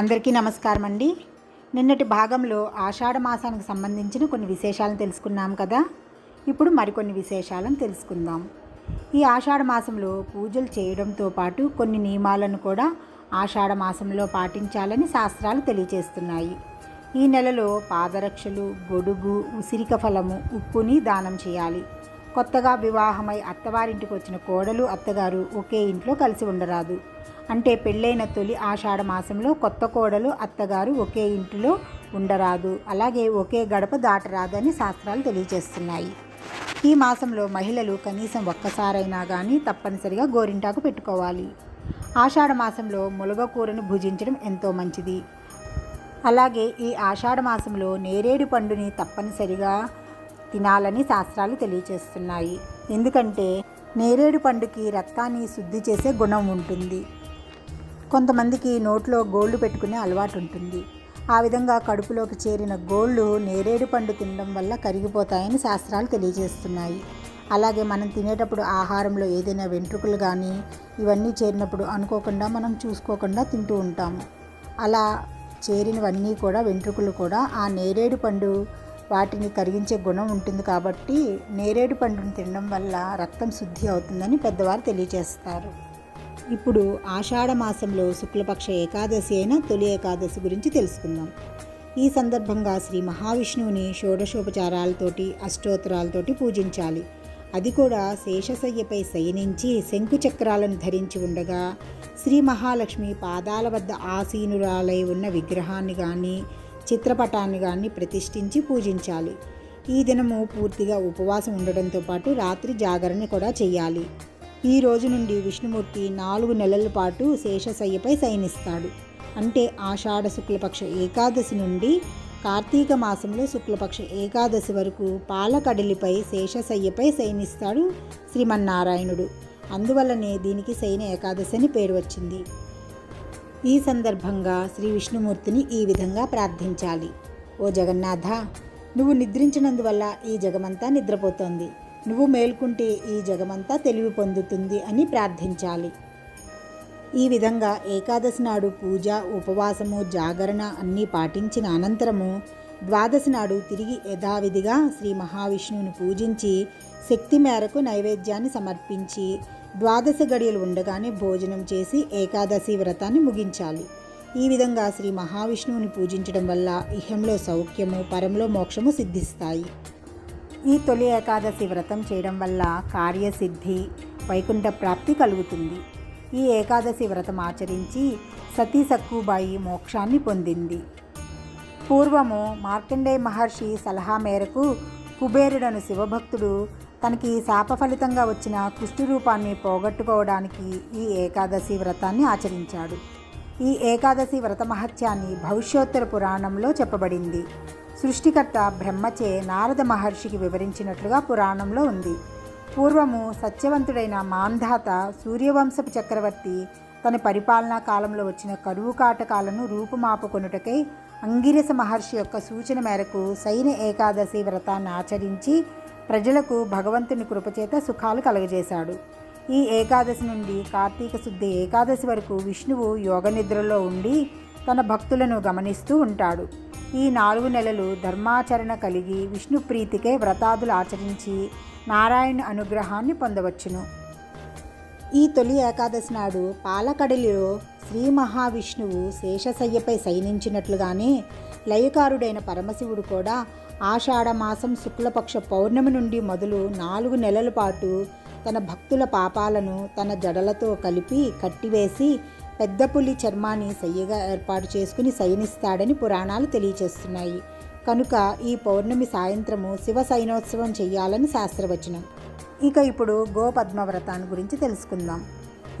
అందరికీ నమస్కారం అండి నిన్నటి భాగంలో ఆషాఢ మాసానికి సంబంధించిన కొన్ని విశేషాలను తెలుసుకున్నాం కదా. ఇప్పుడు మరికొన్ని విశేషాలను తెలుసుకుందాం. ఈ ఆషాఢ మాసంలో పూజలు చేయడంతో పాటు కొన్ని నియమాలను కూడా ఆషాఢ మాసంలో పాటించాలని శాస్త్రాలు తెలియజేస్తున్నాయి. ఈ నెలలో పాదరక్షలు గొడుగు ఉసిరిక ఫలము ఉప్పుని దానం చేయాలి. కొత్తగా వివాహమై అత్తవారింటికి వచ్చిన కోడలు అత్తగారు ఒకే ఇంట్లో కలిసి ఉండరాదు. అంటే పెళ్ళైన తొలి ఆషాఢ మాసంలో కొత్త కోడలు అత్తగారు ఒకే ఇంటిలో ఉండరాదు. అలాగే ఒకే గడప దాటరాదని శాస్త్రాలు తెలియజేస్తున్నాయి. ఈ మాసంలో మహిళలు కనీసం ఒక్కసారైనా కానీ తప్పనిసరిగా గోరింటాకు పెట్టుకోవాలి. ఆషాఢ మాసంలో ములగకూరను భుజించడం ఎంతో మంచిది. అలాగే ఈ ఆషాఢ మాసంలో నేరేడు పండుని తప్పనిసరిగా తినాలని శాస్త్రాలు తెలియచేస్తున్నాయి. ఎందుకంటే నేరేడు పండుకి రక్తాన్ని శుద్ధి చేసే గుణం ఉంటుంది. కొంతమందికి నోట్లో గోళ్ళు పెట్టుకునే అలవాటు ఉంటుంది. ఆ విధంగా కడుపులోకి చేరిన గోళ్ళు నేరేడు పండు తినడం వల్ల కరిగిపోతాయని శాస్త్రాలు తెలియజేస్తున్నాయి. అలాగే మనం తినేటప్పుడు ఆహారంలో ఏదైనా వెంట్రుకలు కానీ ఇవన్నీ చేరినప్పుడు అనుకోకుండా మనం చూసుకోకుండా తింటూ ఉంటాము. అలా చేరినవన్నీ కూడా వెంట్రుకలు కూడా ఆ నేరేడు పండు వాటిని కరిగించే గుణం ఉంటుంది కాబట్టి నేరేడు పండును తినడం వల్ల రక్తం శుద్ధి అవుతుందని పెద్దవారు తెలియజేస్తారు. ఇప్పుడు ఆషాఢ మాసంలో శుక్లపక్ష ఏకాదశి అయిన తొలి ఏకాదశి గురించి తెలుసుకుందాం. ఈ సందర్భంగా శ్రీ మహావిష్ణువుని షోడశోపచారాలతోటి అష్టోత్తరాలతోటి పూజించాలి. అది కూడా శేషశయ్యపై శయనించి శంకు చక్రాలను ధరించి ఉండగా శ్రీ మహాలక్ష్మి పాదాల వద్ద ఆసీనురాలై ఉన్న విగ్రహాన్ని కానీ చిత్రపటాన్ని కానీ ప్రతిష్ఠించి పూజించాలి. ఈ దినము పూర్తిగా ఉపవాసం ఉండడంతో పాటు రాత్రి జాగరణ కూడా చేయాలి. ఈ రోజు నుండి విష్ణుమూర్తి నాలుగు నెలల పాటు శేషశయ్యపై శయనిస్తాడు. అంటే ఆషాఢ శుక్లపక్ష ఏకాదశి నుండి కార్తీక మాసంలో శుక్లపక్ష ఏకాదశి వరకు పాలకడలిపై శేషశయ్యపై శయనిస్తాడు శ్రీమన్నారాయణుడు. అందువల్లనే దీనికి శయన ఏకాదశి అని పేరు వచ్చింది. ఈ సందర్భంగా శ్రీ విష్ణుమూర్తిని ఈ విధంగా ప్రార్థించాలి. ఓ జగన్నాథ నువ్వు నిద్రించినందువల్ల ఈ జగమంతా నిద్రపోతోంది. నువ్వు మేల్కుంటే ఈ జగమంతా తెలివి పొందుతుంది అని ప్రార్థించాలి. ఈ విధంగా ఏకాదశి నాడు పూజ ఉపవాసము జాగరణ అన్నీ పాటించిన అనంతరము ద్వాదశి నాడు తిరిగి యథావిధిగా శ్రీ మహావిష్ణువుని పూజించి శక్తి మేరకు నైవేద్యాన్ని సమర్పించి ద్వాదశ గడియలు ఉండగానే భోజనం చేసి ఏకాదశి వ్రతాన్ని ముగించాలి. ఈ విధంగా శ్రీ మహావిష్ణువుని పూజించడం వల్ల ఇహంలో సౌఖ్యము పరంలో మోక్షము సిద్ధిస్తాయి. ఈ తొలి ఏకాదశి వ్రతం చేయడం వల్ల కార్యసిద్ధి వైకుంఠ ప్రాప్తి కలుగుతుంది. ఈ ఏకాదశి వ్రతం ఆచరించి సతీ సక్కుబాయి మోక్షాన్ని పొందింది. పూర్వము మార్కండేయ మహర్షి సలహా మేరకు కుబేరుడను శివభక్తుడు తనకి శాప ఫలితంగా వచ్చిన కుష్టి రూపాన్ని పోగొట్టుకోవడానికి ఈ ఏకాదశి వ్రతాన్ని ఆచరించాడు. ఈ ఏకాదశి వ్రత మహత్యాన్ని భవిష్యోత్తర పురాణంలో చెప్పబడింది. సృష్టికర్త బ్రహ్మచే నారద మహర్షికి వివరించినట్లుగా పురాణంలో ఉంది. పూర్వము సత్యవంతుడైన మాంధాత సూర్యవంశపు చక్రవర్తి తన పరిపాలనా కాలంలో వచ్చిన కరువు కాటకాలను రూపుమాపుకొనుటకై అంగిరస మహర్షి యొక్క సూచన మేరకు సైన ఏకాదశి వ్రతాన్ని ఆచరించి ప్రజలకు భగవంతుని కృపచేత సుఖాలు కలగజేశాడు. ఈ ఏకాదశి నుండి కార్తీక శుద్ధి ఏకాదశి వరకు విష్ణువు యోగ నిద్రలో ఉండి తన భక్తులను గమనిస్తూ ఉంటాడు. ఈ నాలుగు నెలలు ధర్మాచరణ కలిగి విష్ణు ప్రీతికే వ్రతాదులు ఆచరించి నారాయణ అనుగ్రహాన్ని పొందవచ్చును. ఈ తొలి ఏకాదశి నాడు పాలకడలిలో శ్రీ మహావిష్ణువు శేషశయ్యపై శయనించినట్లుగానే లయకారుడైన పరమశివుడు కూడా ఆషాఢ మాసం శుక్లపక్ష పౌర్ణమి నుండి మొదలు నాలుగు నెలల పాటు తన భక్తుల పాపాలను తన జడలతో కలిపి కట్టివేసి పెద్ద పులి చర్మాన్ని సయ్యగా ఏర్పాటు చేసుకుని శయనిస్తాడని పురాణాలు తెలియచేస్తున్నాయి. కనుక ఈ పౌర్ణమి సాయంత్రము శివ సైనోత్సవం చేయాలని శాస్త్రవచనం. ఇక ఇప్పుడు గోపద్మ వ్రతాన్ని గురించి తెలుసుకుందాం.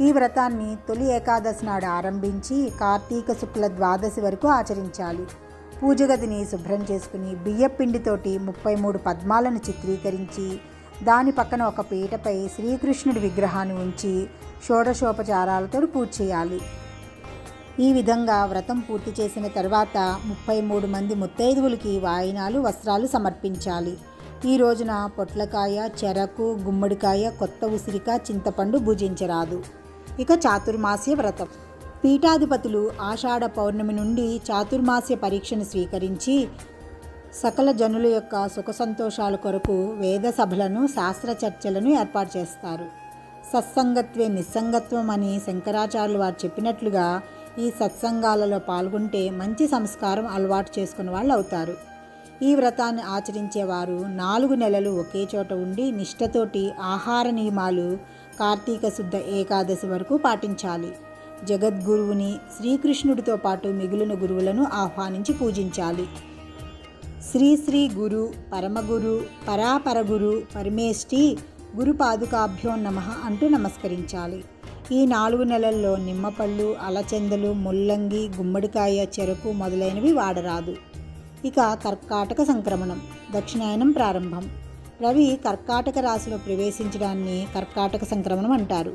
ఈ వ్రతాన్ని తొలి ఏకాదశి నాడు ఆరంభించి కార్తీక శుక్ల ద్వాదశి వరకు ఆచరించాలి. పూజ గదిని శుభ్రం చేసుకుని బియ్యపిండితోటి ముప్పై మూడు పద్మాలను చిత్రీకరించి దాని పక్కన ఒక పీటపై శ్రీకృష్ణుడి విగ్రహాన్ని ఉంచి షోడశోపచారాలతో పూజ చేయాలి. ఈ విధంగా వ్రతం పూర్తి చేసిన తర్వాత ముప్పై మూడు మంది ముత్తైదువులకి వాయినాలు వస్త్రాలు సమర్పించాలి. ఈ రోజున పొట్లకాయ చెరకు గుమ్మడికాయ కొత్త ఉసిరిక చింతపండు భుజించరాదు. ఇక చాతుర్మాస్య వ్రతం. పీఠాధిపతులు ఆషాఢ పౌర్ణమి నుండి చాతుర్మాస్య పరీక్షను స్వీకరించి సకల జనుల యొక్క సుఖ సంతోషాల కొరకు వేద సభలను శాస్త్ర చర్చలను ఏర్పాటు చేస్తారు. సత్సంగత్వే నిస్సంగత్వం అని శంకరాచార్యులు వారు చెప్పినట్లుగా ఈ సత్సంగాలలో పాల్గొంటే మంచి సంస్కారం అలవాటు చేసుకున్న వాళ్ళు అవుతారు. ఈ వ్రతాన్ని ఆచరించేవారు నాలుగు నెలలు ఒకే చోట ఉండి నిష్ఠతోటి ఆహార నియమాలు కార్తీక శుద్ధ ఏకాదశి వరకు పాటించాలి. జగద్గురువుని శ్రీకృష్ణుడితో పాటు మిగిలిన గురువులను ఆహ్వానించి పూజించాలి. శ్రీ శ్రీ గురు పరమగురు పరాపరగురు పరమేష్టి గురుపాదుకాభ్యో నమ అంటూ నమస్కరించాలి. ఈ నాలుగు నెలల్లో నిమ్మపళ్ళు అలచెందలు ముల్లంగి గుమ్మడికాయ చెరకు మొదలైనవి వాడరాదు. ఇక కర్కాటక సంక్రమణం దక్షిణాయనం ప్రారంభం. రవి కర్కాటక రాశిలో ప్రవేశించడాన్ని కర్కాటక సంక్రమణం అంటారు.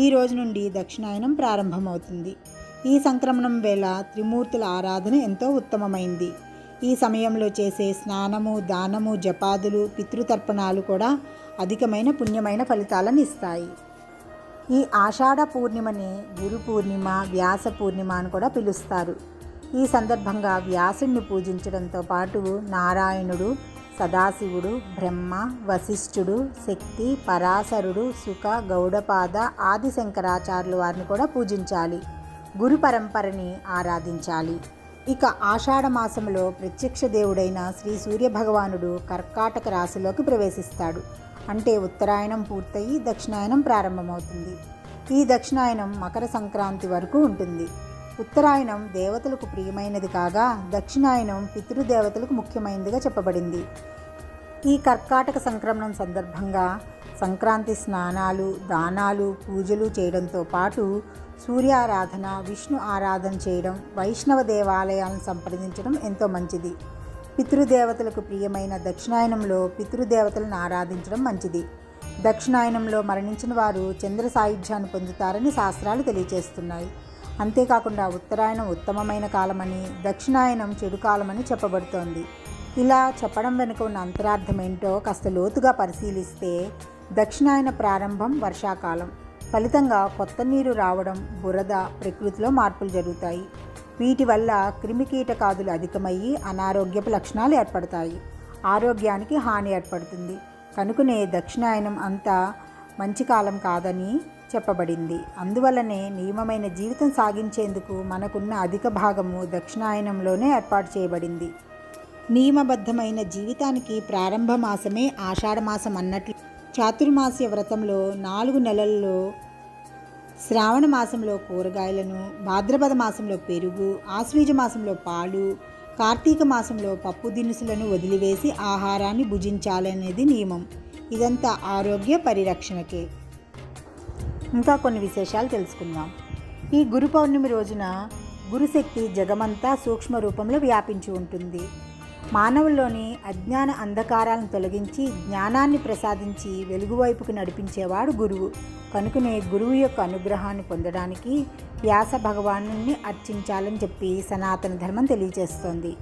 ఈ రోజు నుండి దక్షిణాయనం ప్రారంభమవుతుంది. ఈ సంక్రమణం వేళ త్రిమూర్తుల ఆరాధన ఎంతో ఉత్తమమైంది. ఈ సమయంలో చేసే స్నానము దానము జపాదులు పితృతర్పణాలు కూడా అధికమైన పుణ్యమైన ఫలితాలను ఇస్తాయి. ఈ ఆషాఢ పూర్ణిమని గురు పూర్ణిమ వ్యాస పూర్ణిమ అని కూడా పిలుస్తారు. ఈ సందర్భంగా వ్యాసుణ్ణి పూజించడంతో పాటు నారాయణుడు సదాశివుడు బ్రహ్మ వశిష్ఠుడు శక్తి పరాశరుడు సుఖ గౌడపాద ఆది శంకరాచార్యులు వారిని కూడా పూజించాలి. గురు పరంపరని ఆరాధించాలి. ఇక ఆషాఢమాసంలో ప్రత్యక్ష దేవుడైన శ్రీ సూర్య భగవానుడు కర్కాటక రాశిలోకి ప్రవేశిస్తాడు. అంటే ఉత్తరాయణం పూర్తయి దక్షిణాయనం ప్రారంభమవుతుంది. ఈ దక్షిణాయనం మకర సంక్రాంతి వరకు ఉంటుంది. ఉత్తరాయణం దేవతలకు ప్రియమైనది కాగా దక్షిణాయనం పితృదేవతలకు ముఖ్యమైనదిగా చెప్పబడింది. ఈ కర్కాటక సంక్రమణం సందర్భంగా సంక్రాంతి స్నానాలు దానాలు పూజలు చేయడంతో పాటు సూర్యారాధన విష్ణు ఆరాధన చేయడం వైష్ణవ దేవాలయాలను సంప్రదించడం ఎంతో మంచిది. పితృదేవతలకు ప్రియమైన దక్షిణాయనంలో పితృదేవతలను ఆరాధించడం మంచిది. దక్షిణాయనంలో మరణించిన వారు చంద్ర సాయుధ్యాన్ని పొందుతారని శాస్త్రాలు తెలియజేస్తున్నాయి అంతేకాకుండా ఉత్తరాయణం ఉత్తమమైన కాలమని దక్షిణాయనం చెడు కాలమని చెప్పబడుతోంది. ఇలా చెప్పడం వెనుక ఉన్న అంతరార్థం ఏంటో కాస్త లోతుగా పరిశీలిస్తే దక్షిణాయన ప్రారంభం వర్షాకాలం. ఫలితంగా కొత్త నీరు రావడం బురద ప్రకృతిలో మార్పులు జరుగుతాయి. వీటి వల్ల క్రిమికీటకాదులు అధికమయ్యి అనారోగ్యపు లక్షణాలు ఏర్పడతాయి. ఆరోగ్యానికి హాని ఏర్పడుతుంది. కనుకనే దక్షిణాయనం అంతా మంచి కాలం కాదని చెప్పబడింది. అందువలనే నియమమైన జీవితం సాగించేందుకు మనకున్న అధిక భాగము దక్షిణాయనంలోనే ఏర్పాటు చేయబడింది. నియమబద్ధమైన జీవితానికి ప్రారంభ మాసమే ఆషాఢ మాసం అన్నట్లు చాతుర్మాస్య వ్రతంలో నాలుగు నెలల్లో శ్రావణ మాసంలో కూరగాయలను భాద్రపద మాసంలో పెరుగు ఆశ్వీజ మాసంలో పాలు కార్తీక మాసంలో పప్పు దినుసులను వదిలివేసి ఆహారాన్ని భుజించాలనేది నియమం. ఇదంతా ఆరోగ్య పరిరక్షణకే. ఇంకా కొన్ని విశేషాలు తెలుసుకుందాం. ఈ గురు పౌర్ణమి రోజున గురుశక్తి జగమంతా సూక్ష్మ రూపంలో వ్యాపించి ఉంటుంది. మానవుల్లోని అజ్ఞాన అంధకారాలను తొలగించి జ్ఞానాన్ని ప్రసాదించి వెలుగువైపుకు నడిపించేవాడు గురువు. కనుకనే గురువు యొక్క అనుగ్రహాన్ని పొందడానికి వ్యాస భగవాను అర్చించాలని చెప్పి సనాతన ధర్మం తెలియజేస్తోంది.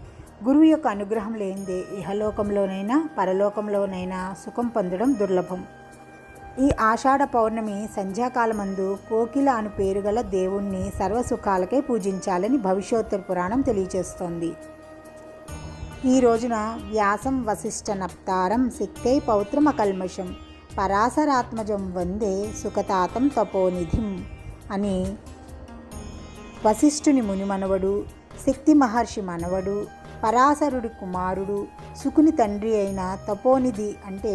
గురువు యొక్క అనుగ్రహం లేనిదే ఇహలోకంలోనైనా పరలోకంలోనైనా సుఖం పొందడం దుర్లభం. ఈ ఆషాఢ పౌర్ణమి సంధ్యాకాలమందు కోకిల అను పేరుగల దేవుణ్ణి సర్వసుఖాలకై పూజించాలని భవిష్యోత్తర పురాణం తెలియజేస్తోంది ఈ రోజున వ్యాసం వశిష్ఠ నప్తారం శక్తై పౌత్రమకల్మషం పరాశరాత్మజం వందే సుఖతాతం తపోనిధిం అని వశిష్ఠుని ముని మనవడు శక్తి మహర్షి మనవడు పరాశరుడి కుమారుడు సుకుని తండ్రి అయిన తపోనిధి అంటే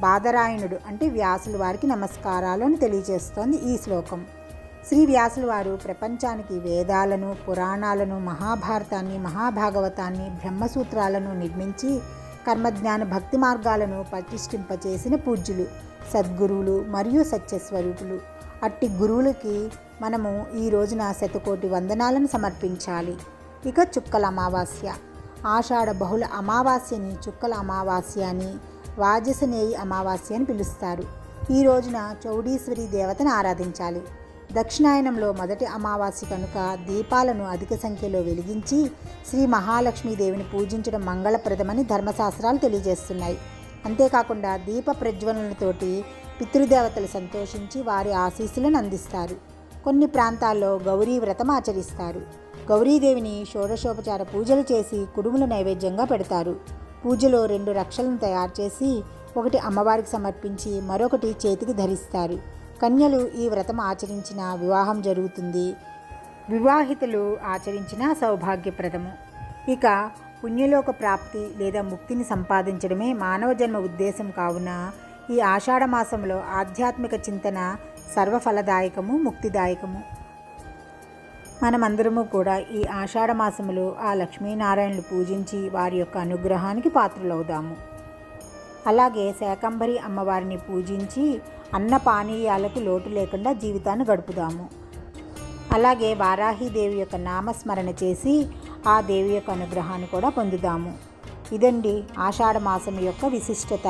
బాదరాయణుడు అంటే వ్యాసుల వారికి నమస్కారాలు అని తెలియజేస్తోంది ఈ శ్లోకం. శ్రీ వ్యాసుల వారు ప్రపంచానికి వేదాలను పురాణాలను మహాభారతాన్ని మహాభాగవతాన్ని బ్రహ్మసూత్రాలను నిర్మించి కర్మజ్ఞాన భక్తి మార్గాలను ప్రతిష్ఠింపచేసిన పూజ్యులు సద్గురువులు మరియు సత్యస్వరూపులు. అట్టి గురువులకి మనము ఈ రోజున శతకోటి వందనాలను సమర్పించాలి. ఇక చుక్కల అమావాస్య. ఆషాఢ బహుళ అమావాస్యని చుక్కల అమావాస్య అని వాజసనేయి అమావాస్య అని పిలుస్తారు. ఈ రోజున చౌడీశ్వరి దేవతను ఆరాధించాలి. దక్షిణాయనంలో మొదటి అమావాస్య కనుక దీపాలను అధిక సంఖ్యలో వెలిగించి శ్రీ మహాలక్ష్మీదేవిని పూజించడం మంగళప్రదమని ధర్మశాస్త్రాలు తెలియజేస్తున్నాయి. అంతేకాకుండా దీప ప్రజ్వలనతోటి పితృదేవతలు సంతోషించి వారి ఆశీస్సులను అందిస్తారు. కొన్ని ప్రాంతాల్లో గౌరీ వ్రతం ఆచరిస్తారు. గౌరీదేవిని షోడశోపచార పూజలు చేసి కుడుముల నైవేద్యంగా పెడతారు. పూజలో రెండు రక్షలను తయారు చేసి ఒకటి అమ్మవారికి సమర్పించి మరొకటి చేతికి ధరిస్తారు. కన్యలు ఈ వ్రతం ఆచరించిన వివాహం జరుగుతుంది. వివాహితులు ఆచరించిన సౌభాగ్యప్రదము. ఇక పుణ్యలోక ప్రాప్తి లేదా ముక్తిని సంపాదించడమే మానవ జన్మ ఉద్దేశం కావున ఈ ఆషాఢ మాసంలో ఆధ్యాత్మిక చింతన సర్వఫలదాయకము ముక్తిదాయకము. మనమందరము కూడా ఈ ఆషాఢ మాసములు ఆ లక్ష్మీనారాయణలు పూజించి వారి యొక్క అనుగ్రహానికి పాత్రులవుదాము. అలాగే శాకంబరి అమ్మవారిని పూజించి అన్న పానీయాలకు లోటు లేకుండా జీవితాన్ని గడుపుదాము. అలాగే వారాహిదేవి యొక్క నామస్మరణ చేసి ఆ దేవి యొక్క అనుగ్రహాన్ని కూడా పొందుదాము. ఇదండి ఆషాఢ మాసం యొక్క విశిష్టత.